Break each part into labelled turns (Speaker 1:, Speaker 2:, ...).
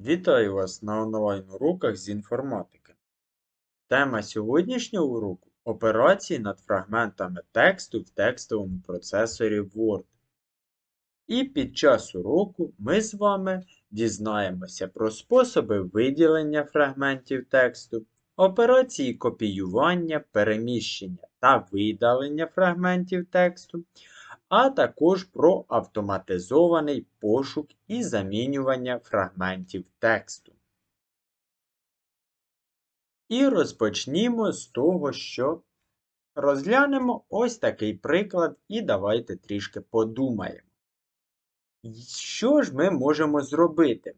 Speaker 1: Вітаю вас на онлайн-уроках з інформатики. Тема сьогоднішнього уроку операції над фрагментами тексту в текстовому процесорі Word. І під час уроку ми з вами дізнаємося про способи виділення фрагментів тексту, операції копіювання, переміщення та видалення фрагментів тексту, а також про автоматизований пошук і замінювання фрагментів тексту. І розпочнімо з того, що розглянемо ось такий приклад, і давайте трішки подумаємо. Що ж ми можемо зробити?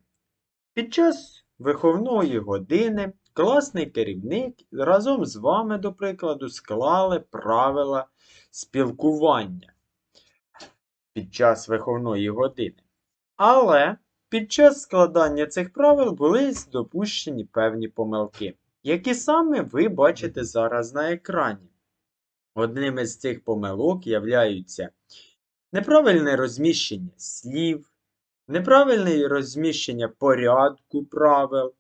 Speaker 1: Під час виховної години класний керівник разом з вами, до прикладу, склали правила спілкування під час виховної години. Але під час складання цих правил були допущені певні помилки, які саме ви бачите зараз на екрані. Одним із цих помилок являються неправильне розміщення слів, неправильне розміщення порядку правил,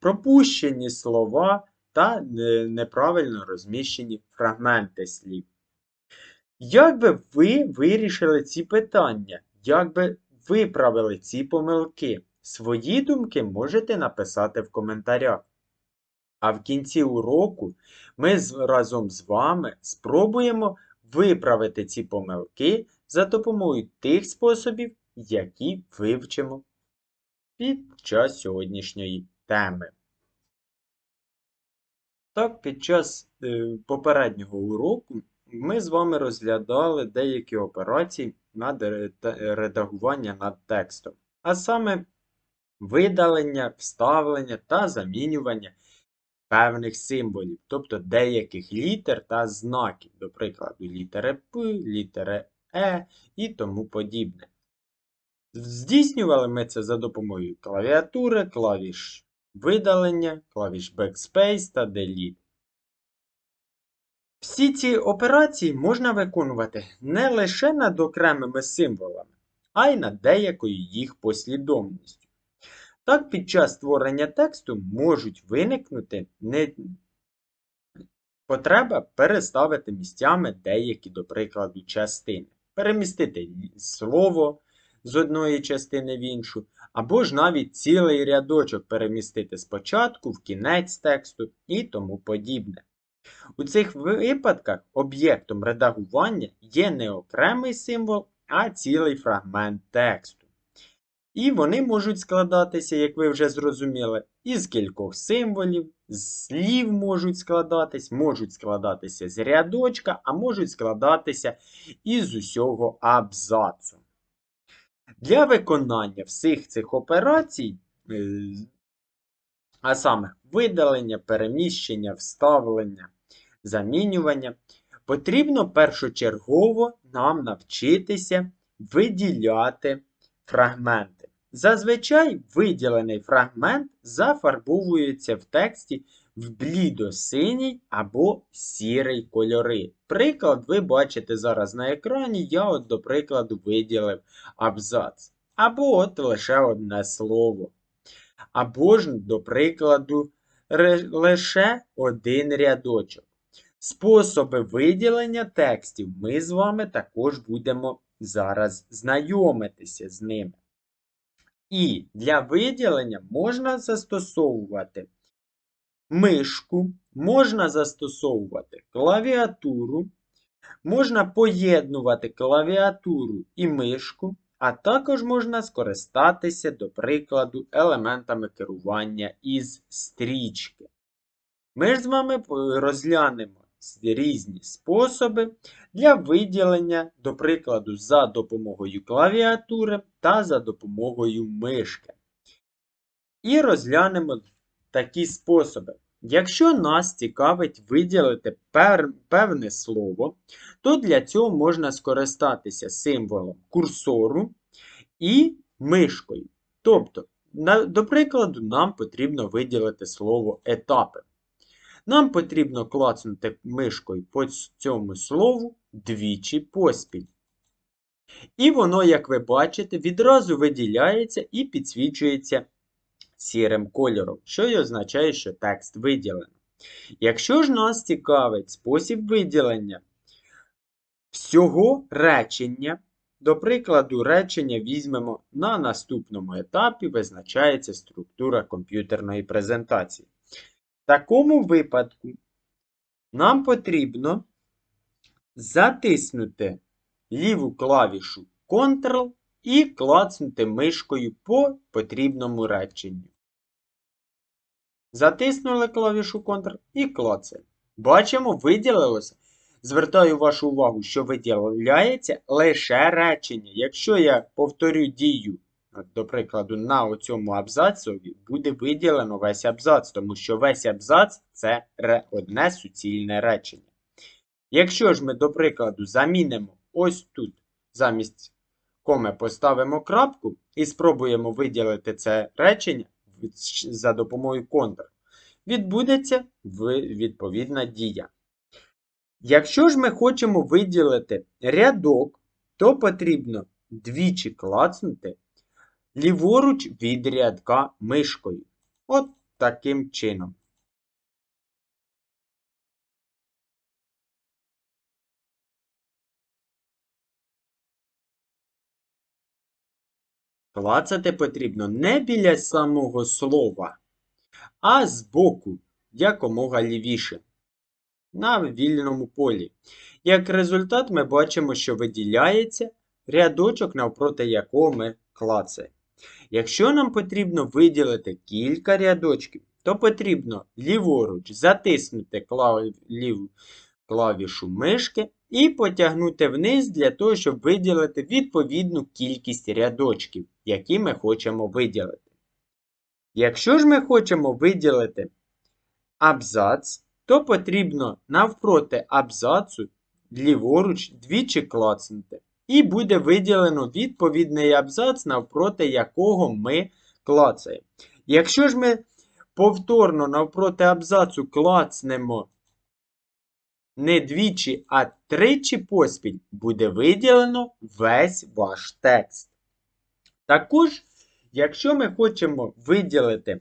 Speaker 1: пропущені слова та неправильно розміщені фрагменти слів. Як би ви вирішили ці питання? Як би виправили ці помилки? Свої думки можете написати в коментарях. А в кінці уроку ми разом з вами спробуємо виправити ці помилки за допомогою тих способів, які вивчимо під час сьогоднішньої теми. Так, під час е, попереднього уроку ми з вами розглядали деякі операції над редагування над текстом, а саме видалення, вставлення та замінювання певних символів, тобто деяких літер та знаків, до прикладу, літери П, літери Е і тому подібне. Здійснювали ми це за допомогою клавіатури, клавіш видалення, клавіш Backspace та Delete. Всі ці операції можна виконувати не лише над окремими символами, а й над деякою їх послідовністю. Так, під час створення тексту можуть виникнути не... потреба переставити місцями деякі, до прикладу, частини, перемістити слово з одної частини в іншу, або ж навіть цілий рядочок перемістити спочатку в кінець тексту і тому подібне. У цих випадках об'єктом редагування є не окремий символ, а цілий фрагмент тексту. І вони можуть складатися, як ви вже зрозуміли, із кількох символів, з слів можуть складатись, можуть складатися з рядочка, а можуть складатися із усього абзацу. Для виконання всіх цих операцій, е, а саме видалення, переміщення, вставлення, замінювання, потрібно першочергово нам навчитися виділяти фрагменти. Зазвичай виділений фрагмент зафарбовується в тексті в блідо-синій або сірий кольори. Приклад ви бачите зараз на екрані, я, от, до прикладу, виділив абзац. Або от лише одне слово. Або ж, до прикладу, лише один рядочок. Способи виділення текстів ми з вами також будемо зараз знайомитися з ними. І для виділення можна застосовувати мишку, можна застосовувати клавіатуру, можна поєднувати клавіатуру і мишку, а також можна скористатися, до прикладу, елементами керування із стрічки. Ми ж з вами розглянемо різні способи для виділення, до прикладу, за допомогою клавіатури та за допомогою мишки. І розглянемо такі способи. Якщо нас цікавить виділити певне слово, то для цього можна скористатися символом курсору і мишкою. Тобто, до прикладу, нам потрібно виділити слово етапи. Нам потрібно клацнути мишкою по цьому слову двічі поспіль. І воно, як ви бачите, відразу виділяється і підсвічується сірим кольором, що й означає, що текст виділено. Якщо ж нас цікавить спосіб виділення всього речення, до прикладу, речення візьмемо на наступному етапі, визначається структура комп'ютерної презентації. В такому випадку нам потрібно затиснути ліву клавішу Ctrl і клацнути мишкою по потрібному реченню. Затиснули клавішу Ctrl і клацаємо. Бачимо, виділилося. Звертаю вашу увагу, що виділяється лише речення. Якщо я повторю дію, до прикладу, на цьому абзацові, буде виділено весь абзац, тому що весь абзац це одне суцільне речення. Якщо ж ми, до прикладу, замінимо ось тут, замість коми поставимо крапку і спробуємо виділити це речення за допомогою контр, відбудеться відповідна дія. Якщо ж ми хочемо виділити рядок, то потрібно двічі клацнути ліворуч від рядка мишкою. От таким чином. Клацати потрібно не біля самого слова, а збоку якомога лівіше на вільному полі. Як результат, ми бачимо, що виділяється рядочок, навпроти якого ми клацаємо. Якщо нам потрібно виділити кілька рядочків, то потрібно ліворуч затиснути клав... клавішу мишки і потягнути вниз для того, щоб виділити відповідну кількість рядочків, які ми хочемо виділити. Якщо ж ми хочемо виділити абзац, то потрібно навпроти абзацу ліворуч двічі клацнути. І буде виділено відповідний абзац, навпроти якого ми клацаємо. Якщо ж ми повторно навпроти абзацу клацнемо не двічі, а тричі поспіль, буде виділено весь ваш текст. Також, якщо ми хочемо виділити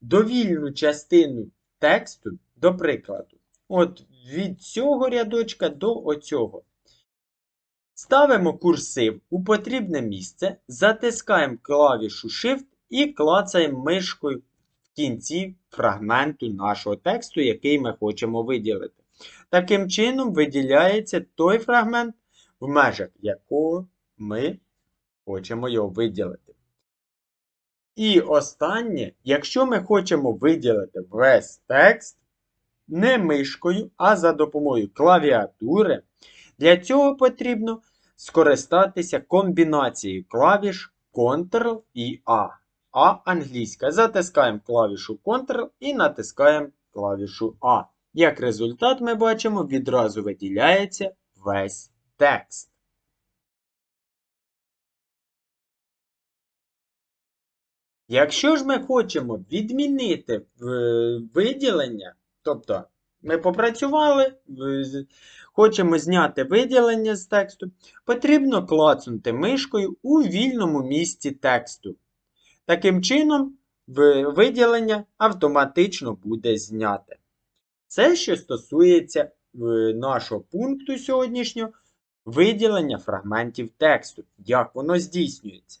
Speaker 1: довільну частину тексту, до прикладу, от від цього рядочка до оцього. Ставимо курсив у потрібне місце, затискаємо клавішу Shift і клацаємо мишкою в кінці фрагменту нашого тексту, який ми хочемо виділити. Таким чином, виділяється той фрагмент, в межах якого ми хочемо його виділити. І останнє, якщо ми хочемо виділити весь текст, не мишкою, а за допомогою клавіатури. Для цього потрібно скористатися комбінацією клавіш Ctrl і A. А англійська. Затискаємо клавішу Ctrl і натискаємо клавішу А. Як результат, ми бачимо, відразу виділяється весь текст. Якщо ж ми хочемо відмінити е, виділення, Тобто, ми попрацювали, хочемо зняти виділення з тексту, потрібно клацнути мишкою у вільному місці тексту. Таким чином, виділення автоматично буде зняте. Це, що стосується нашого пункту сьогоднішнього, виділення фрагментів тексту, як воно здійснюється.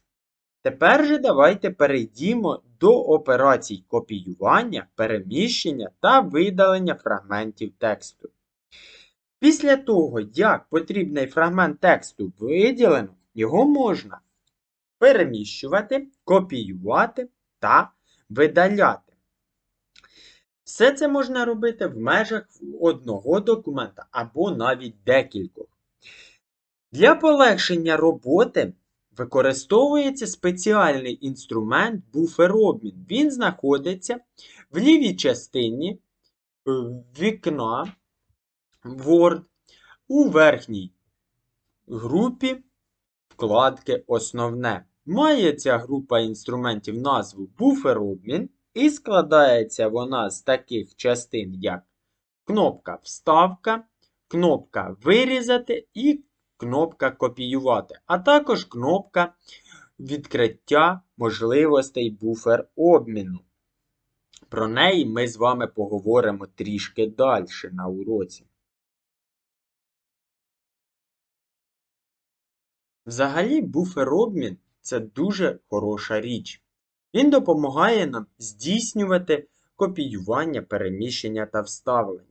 Speaker 1: Тепер же давайте перейдімо до операцій копіювання, переміщення та видалення фрагментів тексту. Після того, як потрібний фрагмент тексту виділено, його можна переміщувати, копіювати та видаляти. Все це можна робити в межах одного документа або навіть декількох. Для полегшення роботи Використовується спеціальний інструмент буферобмін. Він знаходиться в лівій частині е, вікна Word у верхній групі вкладки Основне. Має ця група інструментів назву буферобмін і складається вона з таких частин, як кнопка Вставка, кнопка Вирізати і кнопка Копіювати, а також кнопка відкриття можливостей буфер обміну. Про неї ми з вами поговоримо трішки далі на уроці. Взагалі, буфер-обмін це дуже хороша річ. Він допомагає нам здійснювати копіювання, переміщення та вставлення.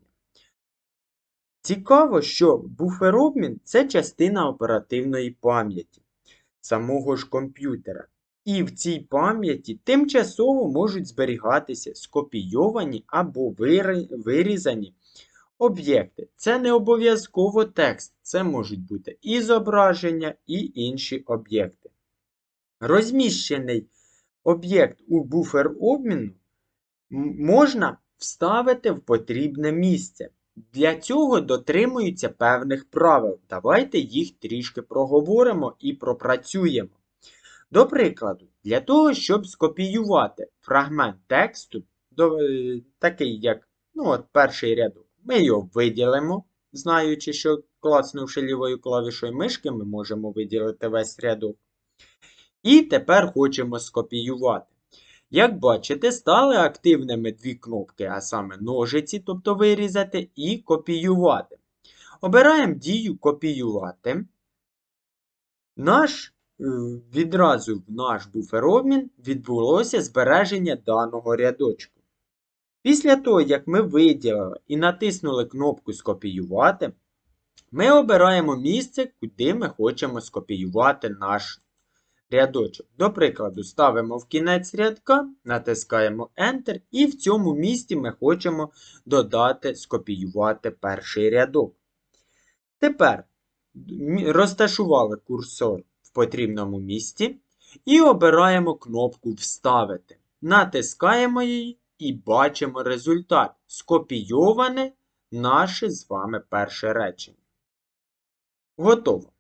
Speaker 1: Цікаво, що буфер-обмін це частина оперативної пам'яті самого ж комп'ютера. І в цій пам'яті тимчасово можуть зберігатися скопійовані або вирізані об'єкти. Це не обов'язково текст, це можуть бути і зображення, і інші об'єкти. Розміщений об'єкт у буфер обміну можна вставити в потрібне місце. Для цього дотримуються певних правил. Давайте їх трішки проговоримо і пропрацюємо. До прикладу, для того, щоб скопіювати фрагмент тексту, е, такий як ну от перший рядок, ми його виділимо, знаючи, що клацнувши лівою клавішою мишки, ми можемо виділити весь рядок. І тепер хочемо скопіювати. Як бачите, стали активними дві кнопки, а саме ножиці, тобто вирізати, і копіювати. Обираємо дію копіювати. Наш, е, Відразу в наш буферобмін відбулося збереження даного рядочку. Після того, як ми виділили і натиснули кнопку Скопіювати, ми обираємо місце, куди ми хочемо скопіювати наш рядочок. До прикладу, ставимо в кінець рядка, натискаємо Enter, і в цьому місці ми хочемо додати, скопіювати перший рядок. Тепер розташували курсор в потрібному місці і обираємо кнопку Вставити. Натискаємо її і бачимо результат. Скопійоване наше з вами перше речення. Готово.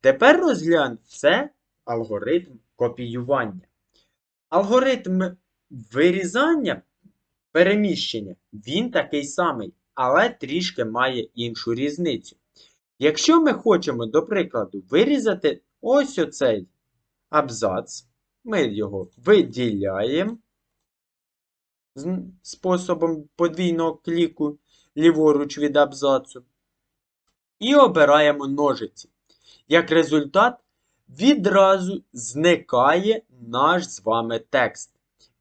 Speaker 1: Тепер розглянемо це алгоритм копіювання. Алгоритм вирізання переміщення, він такий самий, але трішки має іншу різницю. Якщо ми хочемо, до прикладу, вирізати ось оцей абзац, ми його виділяємо способом подвійного кліку ліворуч від абзацу. І обираємо ножиці. Як результат, відразу зникає наш з вами текст.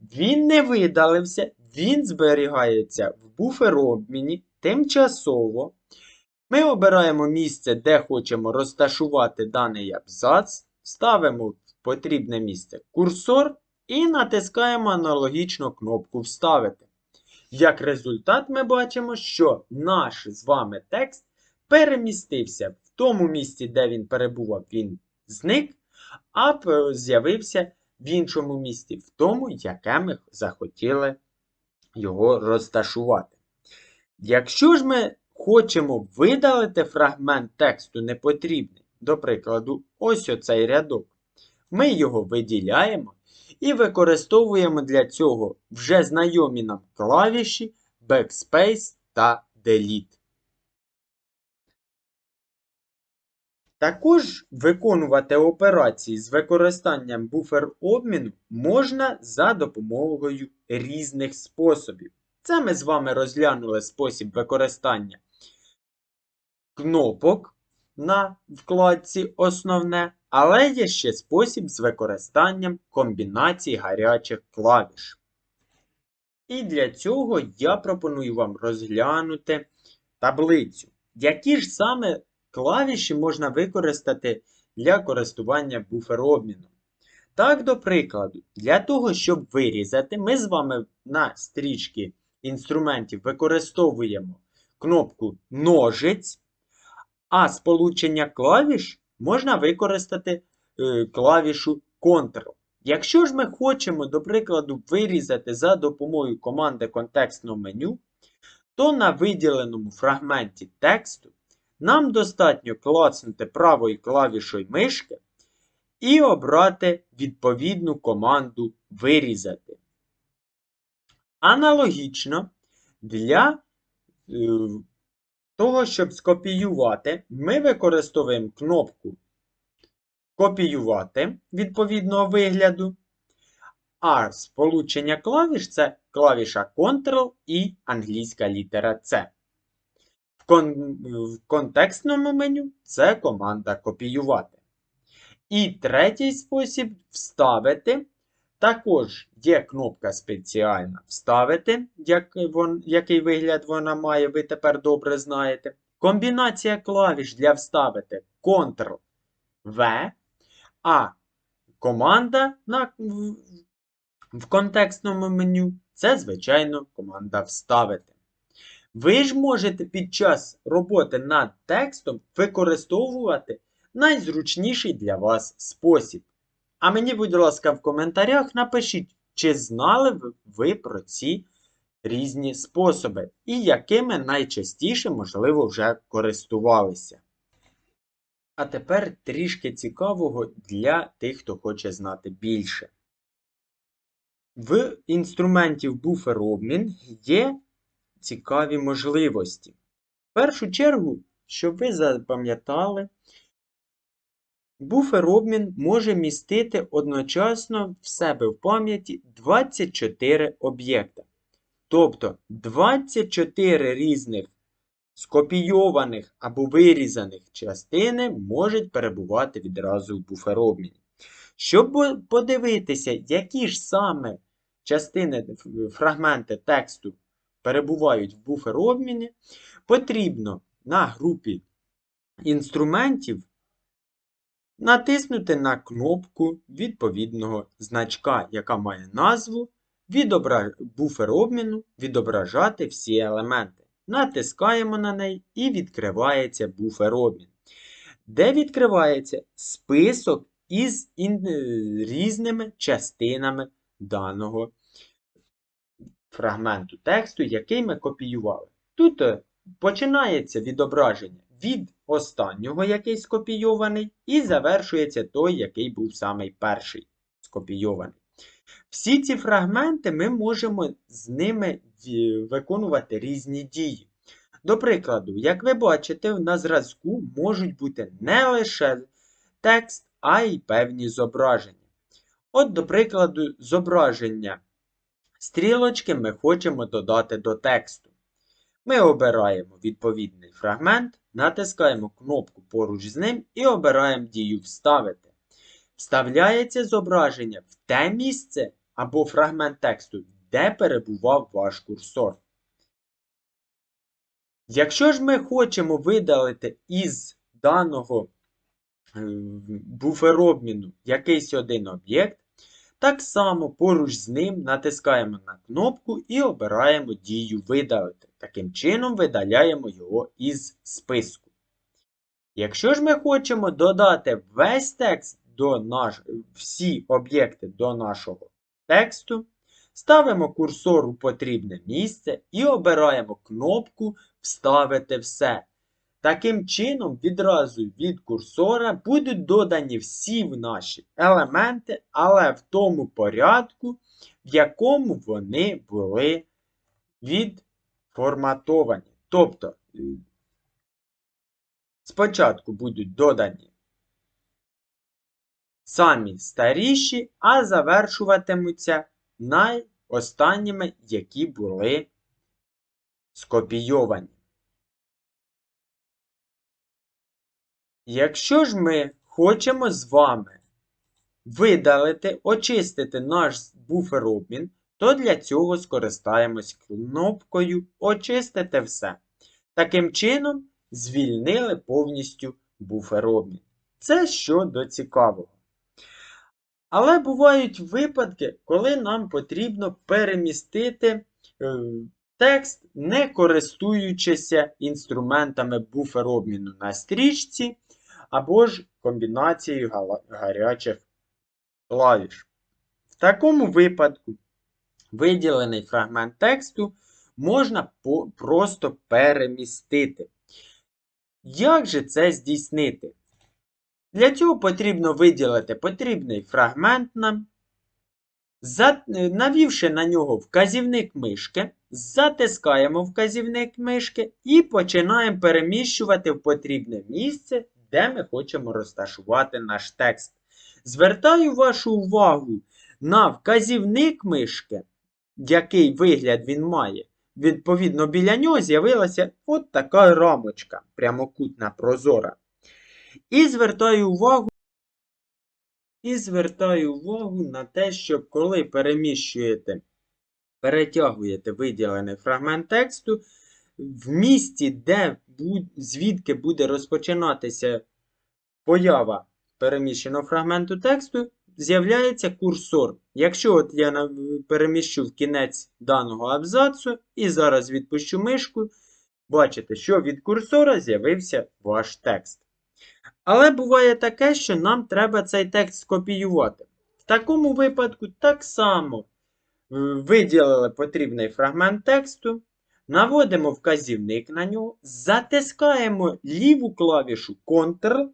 Speaker 1: Він не видалився, він зберігається в буферобміні тимчасово. Ми обираємо місце, де хочемо розташувати даний абзац, ставимо в потрібне місце курсор і натискаємо аналогічно кнопку Вставити. Як результат, ми бачимо, що наш з вами текст перемістився в тому місці, де він перебував, він зник, а з'явився в іншому місці, в тому, яке ми захотіли його розташувати. Якщо ж ми хочемо видалити фрагмент тексту непотрібний, до прикладу, ось оцей рядок, ми його виділяємо і використовуємо для цього вже знайомі нам клавіші Backspace та Delete. Також виконувати операції з використанням буфер обміну можна за допомогою різних способів. Це ми з вами розглянули спосіб використання кнопок на вкладці Основне, але є ще спосіб з використанням комбінацій гарячих клавіш. І для цього я пропоную вам розглянути таблицю. Які ж саме клавіші можна використати для користування буферобміном. Так, до прикладу, для того, щоб вирізати, ми з вами на стрічці інструментів використовуємо кнопку ножиць, а сполучення клавіш можна використати е, клавішу Ctrl. Якщо ж ми хочемо, до прикладу, вирізати за допомогою команди контекстного меню, то на виділеному фрагменті тексту нам достатньо клацнути правою клавішою мишки і обрати відповідну команду Вирізати. Аналогічно для е, того, щоб скопіювати, ми використовуємо кнопку Копіювати відповідного вигляду А сполучення клавіш це клавіша Ctrl і англійська літера C. В, кон... в контекстному меню це команда копіювати. І третій спосіб вставити. Також є кнопка спеціальна вставити, як вон, який вигляд вона має, ви тепер добре знаєте. Комбінація клавіш для вставити Ctrl-V, а команда на, в, в контекстному меню це, звичайно, команда вставити. Ви ж можете під час роботи над текстом використовувати найзручніший для вас спосіб. А мені, будь ласка, в коментарях напишіть, чи знали ви про ці різні способи і якими найчастіше, можливо, вже користувалися. А тепер трішки цікавого для тих, хто хоче знати більше. В інструменті буфер-обмін є цікаві можливості. В першу чергу, щоб ви запам'ятали, буфер-обмін може містити одночасно в себе в пам'яті 24 об'єкта. Тобто 24 різних скопійованих або вирізаних частини можуть перебувати відразу в буфер-обміні. Щоб подивитися, які ж саме частини, фрагменти тексту перебувають в буфер-обміні, потрібно на групі інструментів натиснути на кнопку відповідного значка, яка має назву відобра... буфер обміну відображати всі елементи. Натискаємо на неї і відкривається буфер обмін. Де відкривається список із ін... різними частинами даного фрагменту тексту, який ми копіювали. Тут е, починається відображення від останнього, який скопійований, і завершується той, який був самий перший скопійований. Всі ці фрагменти ми можемо з ними виконувати різні дії. До прикладу, як ви бачите, на зразку можуть бути не лише текст, а й певні зображення. От, до прикладу, зображення стрілочки ми хочемо додати до тексту. Ми обираємо відповідний фрагмент, натискаємо кнопку поруч з ним і обираємо дію Вставити. Вставляється зображення в те місце або фрагмент тексту, де перебував ваш курсор. Якщо ж ми хочемо видалити із даного е, буферобміну якийсь один об'єкт, так само поруч з ним натискаємо на кнопку і обираємо дію Видалити. Таким чином видаляємо його із списку. Якщо ж ми хочемо додати весь текст до наш... всі об'єкти до нашого тексту, ставимо курсор у потрібне місце і обираємо кнопку Вставити все. Таким чином, відразу від курсора будуть додані всі наші елементи, але в тому порядку, в якому вони були відформатовані. Тобто, спочатку будуть додані самі старіші, а завершуватимуться найостанніми, які були скопійовані. Якщо ж ми хочемо з вами видалити, очистити наш буфер обмін, то для цього скористаємось кнопкою Очистити все. Таким чином, звільнили повністю буфер обмін. Це щодо цікавого. Але бувають випадки, коли нам потрібно перемістити е, текст, не користуючися інструментами буфер обміну на стрічці, або ж комбінацією гарячих клавіш. В такому випадку виділений фрагмент тексту можна просто перемістити. Як же це здійснити? Для цього потрібно виділити потрібний фрагмент нам, навівши на нього вказівник мишки, затискаємо вказівник мишки і починаємо переміщувати в потрібне місце, де ми хочемо розташувати наш текст. Звертаю вашу увагу на вказівник мишки, який вигляд він має, відповідно, біля нього з'явилася от така рамочка, прямокутна, прозора. І звертаю увагу. І звертаю увагу на те, що коли переміщуєте, перетягуєте виділений фрагмент тексту, в місці, де звідки буде розпочинатися поява переміщеного фрагменту тексту, з'являється курсор. Якщо от я переміщу в кінець даного абзацу і зараз відпущу мишку, бачите, що від курсора з'явився ваш текст. Але буває таке, що нам треба цей текст скопіювати. В такому випадку так само е, виділили потрібний фрагмент тексту, наводимо вказівник на нього, затискаємо ліву клавішу Ctrl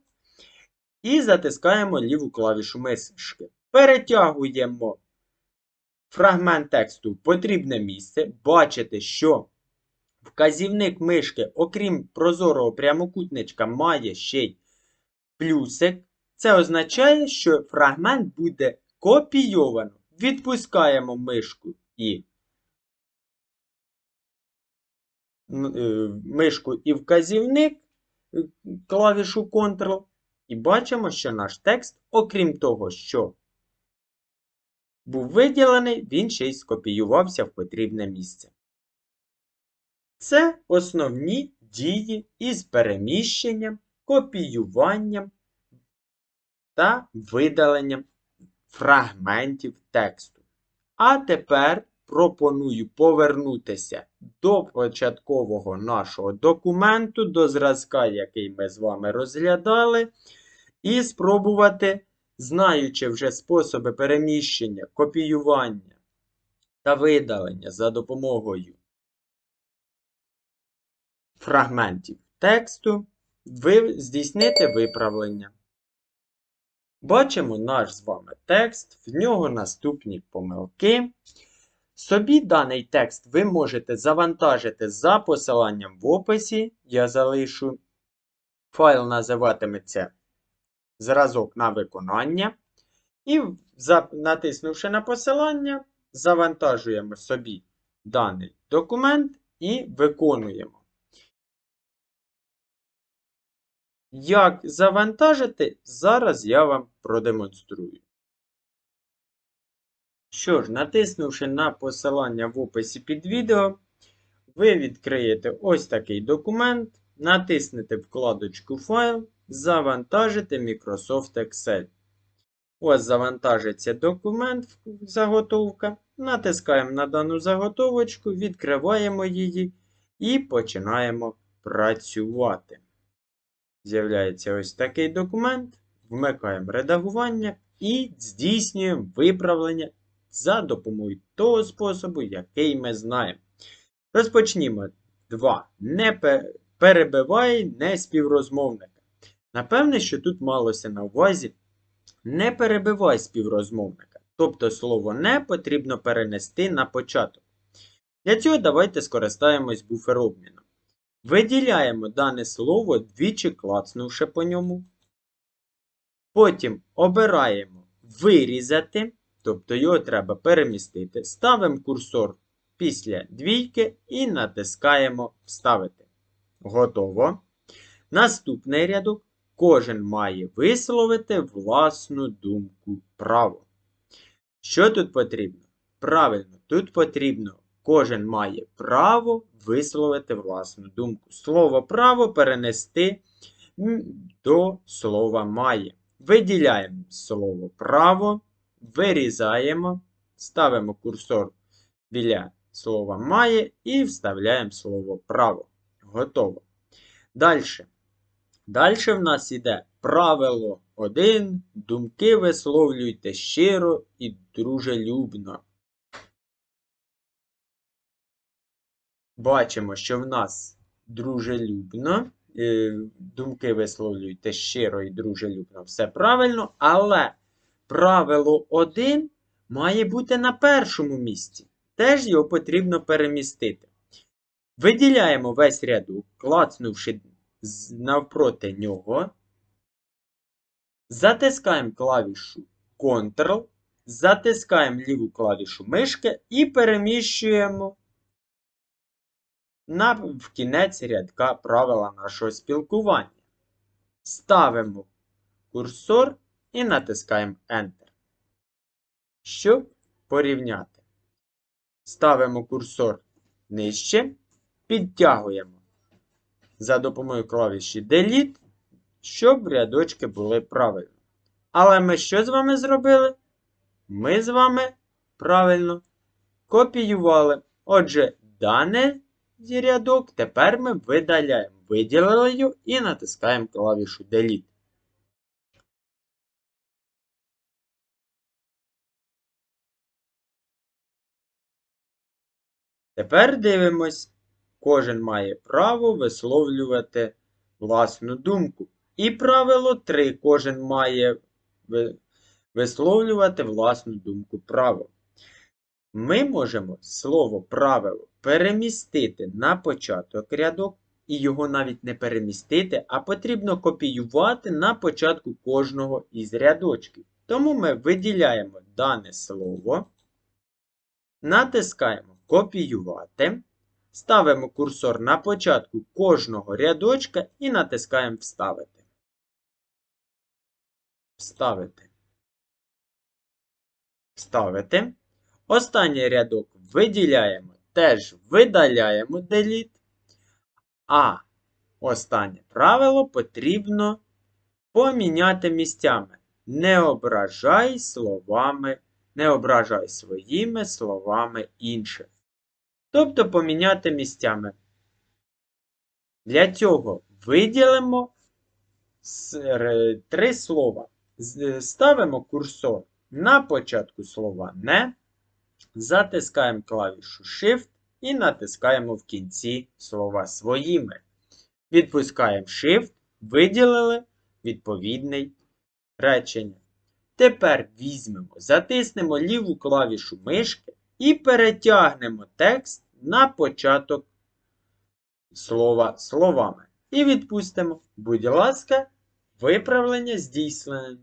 Speaker 1: і затискаємо ліву клавішу мишки. Перетягуємо фрагмент тексту в потрібне місце. Бачите, що вказівник мишки, окрім прозорого прямокутничка, має ще й плюсик. Це означає, що фрагмент буде копійовано. Відпускаємо мишку і мишку і вказівник, е, клавішу Ctrl, і бачимо, що наш текст, окрім того, що був виділений, він ще й скопіювався в потрібне місце. Це основні дії із переміщенням, копіюванням та видаленням фрагментів тексту. А тепер пропоную повернутися до початкового нашого документу, до зразка, який ми з вами розглядали, і спробувати, знаючи вже способи переміщення, копіювання та видалення за допомогою фрагментів тексту, здійснити виправлення. Бачимо наш з вами текст, в нього наступні помилки. Собі даний текст ви можете завантажити за посиланням в описі. Я залишу. Файл називатиметься зразок на виконання. І, натиснувши на посилання, завантажуємо собі даний документ і виконуємо. Як завантажити, зараз я вам продемонструю. Що ж, натиснувши на посилання в описі під відео, ви відкриєте ось такий документ, натиснете вкладочку Файл, завантажите Microsoft Excel. Ось завантажиться документ, заготовка. Натискаємо на дану заготовочку, відкриваємо її і починаємо працювати. З'являється ось такий документ. Вмикаємо редагування і здійснюємо виправлення за допомогою того способу, який ми знаємо. Розпочнімо. 2. Не перебивай не співрозмовника. Напевне, що тут малося на увазі не перебивай співрозмовника. Тобто слово не потрібно перенести на початок. Для цього давайте скористаємось буферобміном. Виділяємо дане слово двічі клацнувши по ньому. Потім обираємо вирізати, тобто його треба перемістити. Ставимо курсор після двійки і натискаємо Вставити. Готово. Наступний рядок. Кожен має висловити власну думку право. Що тут потрібно? Правильно, тут потрібно. Кожен має право висловити власну думку. Слово право перенести до слова має. Виділяємо слово право, вирізаємо, ставимо курсор біля слова має і вставляємо слово право. Готово. Далі. Далі в нас йде правило 1. Думки висловлюйте щиро і дружелюбно. Бачимо, що в нас дружелюбно. е, Думки висловлюйте щиро і дружелюбно. Все правильно, але правило 1 має бути на першому місці. Теж його потрібно перемістити. Виділяємо весь рядок, клацнувши навпроти нього. Затискаємо клавішу Ctrl, затискаємо ліву клавішу мишки і переміщуємо на, в кінець рядка правила нашого спілкування. Ставимо курсор і натискаємо Enter. Щоб порівняти. Ставимо курсор нижче, підтягуємо за допомогою клавіші Delete, щоб рядочки були правильно. Але ми що з вами зробили? Ми з вами правильно копіювали. Отже, даний рядок тепер ми видаляємо. Виділили його і натискаємо клавішу Delete. Тепер дивимось. Кожен має право висловлювати власну думку. І правило 3. Кожен має висловлювати власну думку право. Ми можемо слово правило перемістити на початок рядок, і його навіть не перемістити, а потрібно копіювати на початку кожного із рядочків. Тому ми виділяємо дане слово, натискаємо Копіювати. Ставимо курсор на початку кожного рядочка і натискаємо Вставити. Вставити. Вставити. Останній рядок виділяємо, теж видаляємо Delete. А останнє правило потрібно поміняти місцями. Не ображай словами, не ображай своїми словами інших. Тобто поміняти місцями. Для цього виділимо три слова. Ставимо курсор на початку слова не, затискаємо клавішу Shift і натискаємо в кінці слова своїми. Відпускаємо Shift, виділили відповідний речення. Тепер візьмемо, затиснемо ліву клавішу мишки і перетягнемо текст на початок слова словами. І відпустимо, будь ласка, виправлення здійснено.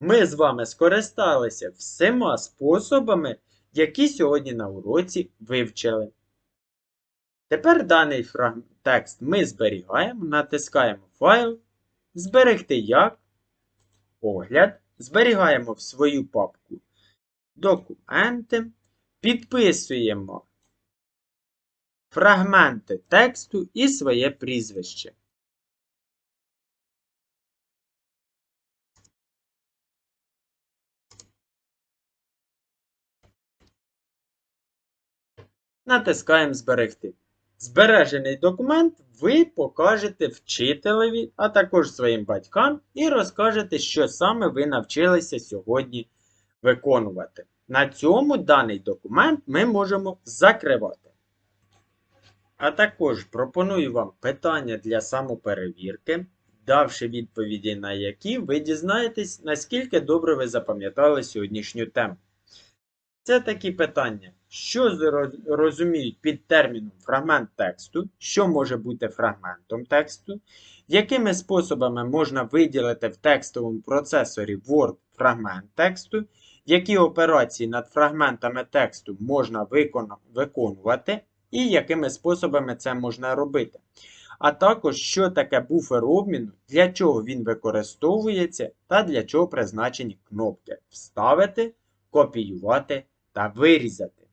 Speaker 1: Ми з вами скористалися всіма способами, які сьогодні на уроці вивчили. Тепер даний текст ми зберігаємо, натискаємо Файл, Зберегти як, огляд, зберігаємо в свою папку документи, підписуємо фрагменти тексту і своє прізвище. Натискаємо Зберегти. Збережений документ ви покажете вчителеві, а також своїм батькам, і розкажете, що саме ви навчилися сьогодні виконувати. На цьому даний документ ми можемо закривати. А також пропоную вам питання для самоперевірки, давши відповіді на які ви дізнаєтесь, наскільки добре ви запам'ятали сьогоднішню тему. Це такі питання, що розуміють під терміном фрагмент тексту, що може бути фрагментом тексту, якими способами можна виділити в текстовому процесорі Word фрагмент тексту, які операції над фрагментами тексту можна виконувати, і якими способами це можна робити. А також, що таке буфер обміну, для чого він використовується та для чого призначені кнопки Вставити, копіювати та вирізати.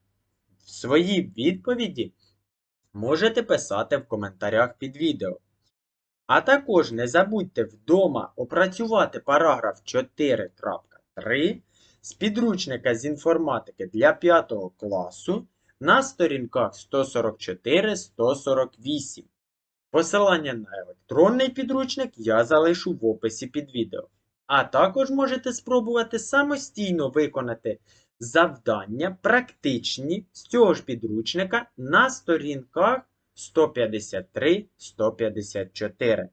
Speaker 1: Свої відповіді можете писати в коментарях під відео. А також не забудьте вдома опрацювати параграф 4.3 з підручника з інформатики для 5 класу на сторінках 144-148. Посилання на електронний підручник я залишу в описі під відео. А також можете спробувати самостійно виконати завдання практичні з цього ж підручника на сторінках 153-154.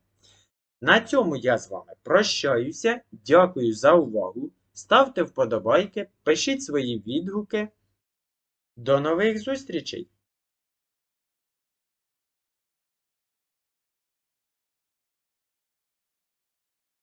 Speaker 1: На цьому я з вами прощаюся. Дякую за увагу. Ставте вподобайки, пишіть свої відгуки. До нових зустрічей!